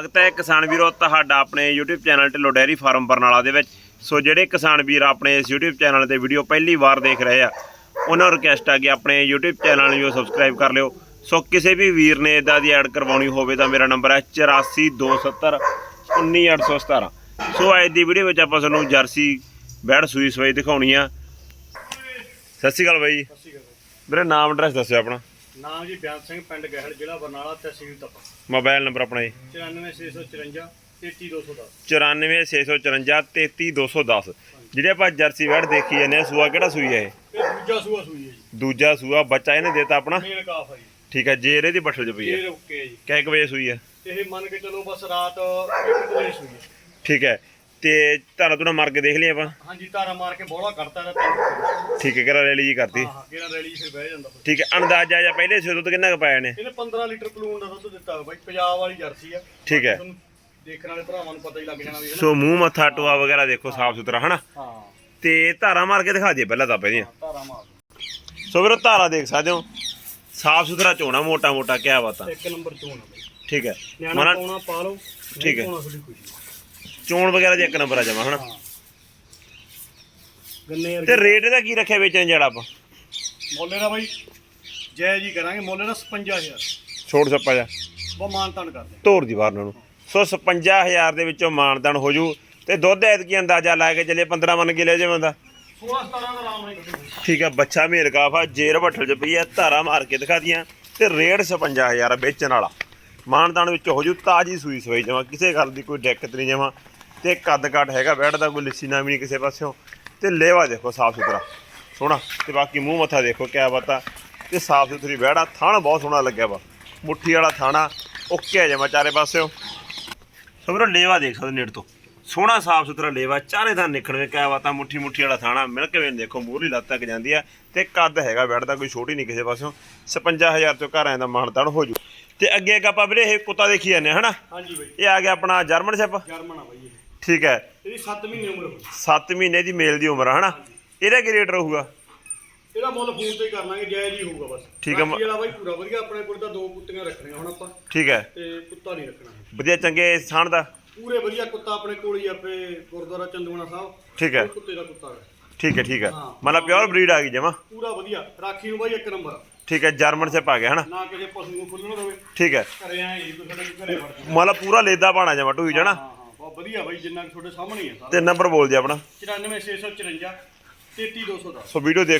ਸਵਾਗਤ ਹੈ ਕਿਸਾਨ ਵੀਰੋ ਤੁਹਾਡਾ ਆਪਣੇ YouTube channel Dhillon dairy farm Barnala ਦੇ ਵਿੱਚ। ਸੋ ਜਿਹੜੇ ਕਿਸਾਨ ਵੀਰ ਆਪਣੇ ਇਸ YouTube ਚੈਨਲ ਤੇ ਵੀਡੀਓ ਪਹਿਲੀ ਵਾਰ ਦੇਖ ਰਹੇ ਆ ਉਹਨਾਂ ਨੂੰ ਰਿਕਵੈਸਟ ਆ ਕਿ ਆਪਣੇ YouTube ਚੈਨਲ ਨੂੰ ਸਬਸਕ੍ਰਾਈਬ ਕਰ ਲਿਓ। ਸੋ ਕਿਸੇ ਵੀ ਵੀਰ ਨੇ ਇਦਾਂ ਦੀ ਐਡ ਕਰਵਾਉਣੀ ਹੋਵੇ ਤਾਂ ਮੇਰਾ ਨੰਬਰ ਹੈ 8427 19817 ਸੋ ਅੱਜ ਦੀ ਵੀਡੀਓ ਵਿੱਚ ਆਪਾਂ ਤੁਹਾਨੂੰ ਜਰਸੀ ਬੈੜ ਸੂਈ ਸਵਾਈ ਦਿਖਾਉਣੀ ਆ। ਸਤਿ ਸ਼੍ਰੀ ਅਕਾਲ ਬਾਈ। ਜੀ ਸਤਿ ਸ਼੍ਰੀ ਅਕਾਲ ਵੀਰੇ ਨਾਮ ਐਡਰੈਸ ਦੱਸਿਓ ਆਪਣਾ। ਨਾਮ ਜੀ ਬਿਆਨ ਸਿੰਘ ਪਿੰਡ ਗਹਿਲ ਜ਼ਿਲ੍ਹਾ ਬਰਨਾਲਾ ਤਹਿਸੀਲ ਤਪਾ। ਮੋਬਾਈਲ ਨੰਬਰ ਆਪਣਾ। ਜੀ 94654 33210 94654 33210 ਜਿਹੜੇ ਆਪਾਂ ਜਰਸੀ ਵੈੜ ਦੇਖੀ ਜਾਂਦੇ ਆ ਸੂਆ ਕਿਹੜਾ ਸੂਈ ਹੈ ਇਹ? ਦੂਜਾ ਸੂਆ ਸੂਈ ਹੈ ਜੀ। ਦੂਜਾ ਸੂਆ ਬੱਚਾ ਇਹਨੇ ਦੇਤਾ ਆਪਣਾ? ਮੇਲ ਕਾਫ ਹੈ ਜੀ। ਠੀਕ ਹੈ ਜੇ ਇਹਦੀ ਬੱਠਲ ਚ ਪਈ ਹੈ। ਇਹ ਓਕੇ ਜੀ। ਕਿੰਨੇ ਕੁ ਵਜੇ ਸੂਈ ਹੈ? ਇਹ ਮੰਨ ਕੇ ਚਲੋ ਬਸ ਰਾਤ ਇੱਕ ਵਜੇ ਸੂਈ ਹੈ। ਠੀਕ ਹੈ ਤੇ ਧਾਰਾ ਤੁਰਾ ਮਾਰ ਕੇ ਦੇਖ ਲਈ ਆਪਾਂ? ਹਾਂਜੀ ਤਾਰਾ ਮਾਰ ਕੇ ਬੋਲਾ ਕਰਤਾ ਇਹਦਾ ਠੀਕ ਹੈ ਕਿਹੜਾ ਰੈਲੀ ਜੀ ਕਰਤੀ? ਹਾਂ ਕਿਹੜਾ ਰੈਲੀ ਫਿਰ ਬਹਿ ਜਾਂਦਾ ਫਿਰ। ਠੀਕ ਹੈ ਅੰਦਾਜ਼ਾ ਜਾਂ ਪਹਿਲੇ ਸੂਏ ਦੁੱਧ ਕਿੰਨਾ ਕੁ ਪਾਇਆ ਨੇ ਇਹਨੇ 15 ਲੀਟਰ ਪਲੂਨ ਦਾ ਦੁੱਧ ਦਿੱਤਾ ਹੋਇਆ ਬਾਈ ਪੰਜਾਬ ਵਾਲੀ ਜਰਸੀ ਆ। ਠੀਕ ਹੈ। ਤੁਹਾਨੂੰ ਦੇਖਣ ਵਾਲੇ ਭਰਾਵਾਂ ਨੂੰ ਪਤਾ ਹੀ ਲੱਗ ਜਾਣਾ ਵੀ ਸੋ ਮੂੰਹ ਮੱਥਾ ਟੋਆ ਵਗੈਰਾ ਦੇਖੋ ਸਾਫ਼ ਸੁਥਰਾ ਹਨਾ? ਹਾਂ। ਤੇ ਧਾਰਾ ਮਾਰ ਕੇ ਦਿਖਾ ਦਈਏ ਪਹਿਲਾਂ ਤਾਂ ਪਹਿਲਾਂ ਤਾਰਾ ਮਾਰ ਸੋ ਵੀਰੋ ਧਾਰਾ ਦੇਖ ਸਕਦੇ ਹੋ। ਸਾਫ਼ ਸੁਥਰਾ ਝੋਣਾ ਮੋਟਾ ਮੋਟਾ ਕਿਆ ਬਾਤਾਂ ਇੱਕ ਨੰਬਰ ਚੋਣ ਆ ਬਾਈ। ਠੀਕ ਹੈ। ਨਿਆਣਾ ਮਨਾ ਪਾਉਣਾ ਪਾ ਲਓ ਠੀਕ ਹੈ। ਪਾਉਣਾ ਥੋੜੀ ਖੁਸ਼ੀ। ਚੋਣ ਵਗੈਰਾ ਦੀ ਇੱਕ ਨੰਬਰ ਆ ਜਾਵਾ ਹਨਾ? ਹਾਂ। ਗੰਨੇ ਤੇ ਰੇਟ ਇਹਦਾ ਕੀ ਰੱਖਿਆ ਵੇਚਣ ਜਿਹੜਾ ਆਪਾਂ? ਮੋਲੇ ਦਾ ਬਾਈ ਜੈ ਜੀ ਕਰਾਂਗੇ ਮੋਲੇ ਦਾ 55000 ਛੋੜ ਸੱਪਾ ਜਾ। ਬਹੁਤ ਮਾਨਤਾਨ ਕਰਦੇ ਧੋਰ ਦੀ ਬਾਹਰ ਨੂੰ ਸੋ 55000 ਦੇ ਵਿੱਚੋਂ ਮਾਨਦਾਨ ਹੋ ਜੂ ਤੇ ਦੁੱਧ ਐਤਕੀ ਅੰਦਾਜ਼ਾ ਲਾ ਕੇ ਚੱਲੇ 15 ਮੰਨ ਕੇ ਲੈ ਜਾਵਾਂ ਦਾ 16 17 ਦਾ ਆਰਾਮ ਕੱਢੋ ਠੀਕ ਹੈ ਬੱਚਾ ਮੇਰ ਕਾਫਾ ਜੇਰ ਬੱਠਲ ਚ ਪਈ ਆ ਧਾਰਾ ਮਾਰ ਕੇ ਦਿਖਾ ਦੀਆਂ ਤੇ ਰੇਟ 55000 ਵੇਚਣ ਵਾਲਾ। ਮਾਨਦਾਨ ਵਿੱਚ ਹੋ ਜੂ ਤਾਜੀ ਸੂਈ ਸੋਈ ਜਮਾ ਕਿਸੇ ਗੱਲ ਦੀ ਕੋਈ ਦਿੱਕਤ ਨਹੀਂ ਜਮਾ। ਤੇ ਕੱਦ ਕੱਟ ਹੈਗਾ ਬੈਠ ਦਾ ਕੋਈ ਲਿੱਸੀ ਨਾ ਵੀ ਨਹੀਂ ਕਿਸੇ ਪਾਸਿਓਂ। ਤੇ ਲੇਵਾ ਦੇਖੋ ਸਾਫ਼ ਸੁਥਰਾ ਸੋਹਣਾ। ਤੇ ਬਾਕੀ ਮੂੰਹ ਮੱਥਾ ਦੇਖੋ ਕਿਆ ਬਤਾ ਤੇ ਸਾਫ਼ ਸੁਥਰੀ ਬੈੜਾ ਥਣ ਬਹੁਤ ਸੋਹਣਾ ਲੱਗਿਆ ਵਾ। ਮੁੱਠੀ ਵਾਲਾ ਥਾਣਾ ਓਕੇ ਜਮਾ ਚਾਰੇ ਪਾਸਿਓਂ। ਸੋ ਵੀਰੋ ਲੇਵਾ ਦੇਖ ਸਕਦੇ ਨੇੜ ਤੋਂ। ਸੋਹਣਾ ਸਾਫ਼ ਸੁਥਰਾ ਲੇਵਾ ਚਾਰੇ ਥਾਂ ਨਿਕਲਵੇਂ ਕਿਆ ਬਾਤਾਂ ਮੁੱਠੀ ਮੁੱਠੀ ਵਾਲਾ ਥਾਣਾ ਮਿਲ ਕੇ ਵੇਖ ਦੇਖੋ ਮੂਹਰੀ ਲੱਤ ਤੱਕ ਜਾਂਦੀ ਆ। ਤੇ ਕੱਦ ਹੈਗਾ ਬੈਠ ਦਾ ਕੋਈ ਛੋਟੀ ਨਹੀਂ ਕਿਸੇ ਪਾਸਿਓਂ। 55000 ਤੋਂ ਘਰ ਆਇਆ ਦਾ ਮਾਨਤਾਨ ਹੋ ਜੂ। ਤੇ ਅੱਗੇ ਇੱਕ ਆਪਾਂ ਵੀਰੇ ਇਹ ਕੁੱਤਾ ਦੇਖੀ ਜਾਂਦੇ ਹਨਾ? ਹਾਂਜੀ ਬਾਈ। ਇਹ ਆ ਗਿਆ ਆਪਣਾ ਜਰਮਨ ਸ਼ੈਪ। ਜਰਮਨ ਆ ਬਾਈ। ਠੀਕ ਹੈ। ਇਹਦੀ 7 ਮਹੀਨੇ ਉਮਰ ਹੋਈ 7 ਮਹੀਨੇ ਦੀ ਮੇਲ ਦੀ ਉਮਰ ਆ ਹਨਾ? ਇਹਦਾ ਕੀ ਰੇਟ ਰਹੂਗਾ? ਇਹਦਾ ਮੁੱਲ ਫੋਨ ਤੇ ਹੀ ਕਰ ਲਾਂਗੇ ਜੈ ਜੀ ਹੋਊਗਾ ਬਸ। ਠੀਕ ਹੈ ਮ- ਬਾਕੀ ਵਾਲਾ ਬਾਈ ਪੂਰਾ ਵਧੀਆ ਆਪਣੇ ਕੋਲ ਤਾਂ ਦੋ ਕੁੱਤੀਆਂ ਰੱਖਣੀਆਂ ਹੁਣ ਆਪਾਂ। ਠੀਕ ਹੈ। ਤੇ ਕੁੱਤਾ ਨਹੀਂ ਰੱਖਣਾ। ਵਧੀਆ ਚੰਗੇ ਸਾਣ ਦਾ? ਪੂਰੇ ਵਧੀਆ ਕੁੱਤਾ ਆਪਣੇ ਕੋਲ ਹੀ ਆਪੇ ਗੁਰਦੁਆਰਾ ਚੰਦੂਣਾ ਸਾਹਿਬ। ਠੀਕ ਹੈ। ਉਹ ਕੁੱਤੇ ਦਾ ਕੁੱਤਾ ਹੈ। ਠੀਕ ਹੈ ਠੀਕ ਹੈ। ਹਾਂ। ਮਤਲਬ ਪਿਓਰ ਬਰੀਡ ਆ ਗਈ ਜਮਾ? ਪੂਰਾ ਵਧੀਆ। ਰਾਖੀ ਨੂੰ ਬਾਈ ਇੱਕ ਨੰਬਰ। ਠੀਕ ਹੈ ਜਰਮਨ ਸ਼ੈਪ ਆ ਗਿਆ ਹਨਾ? ਨਾ ਕਿਸੇ ਪਸ਼ੂ ਨੂੰ ਖੁੱਲਣ ਦੇਵੇ ਠੀਕ ਹੈ। ਘਰੇ ਆਏ ਜੀ ਤੁਹਾਡੇ ਘਰੇ ਵੜ ਜਾਓ। ਮਤਲਬ ਪੂਰਾ ਲੇਦਾ ਪਾਣਾ ਜਮਾ ਟੂਈ ਜਣਾ? ਹਾਂ ਹਾਂ। ਬਹੁਤ ਵਧੀਆ ਬਾਈ ਜਿੰਨਾ ਕੁ ਤੁਹਾਡੇ ਸਾਹਮਣੇ ਹੀ ਹੈ ਸਾਰਾ। ਤੇ ਨੰਬਰ ਬੋਲ ਦਿਓ ਆਪਣਾ। 94654 33210 ਸੋ ਵੀਡੀਓ ਦੇਖ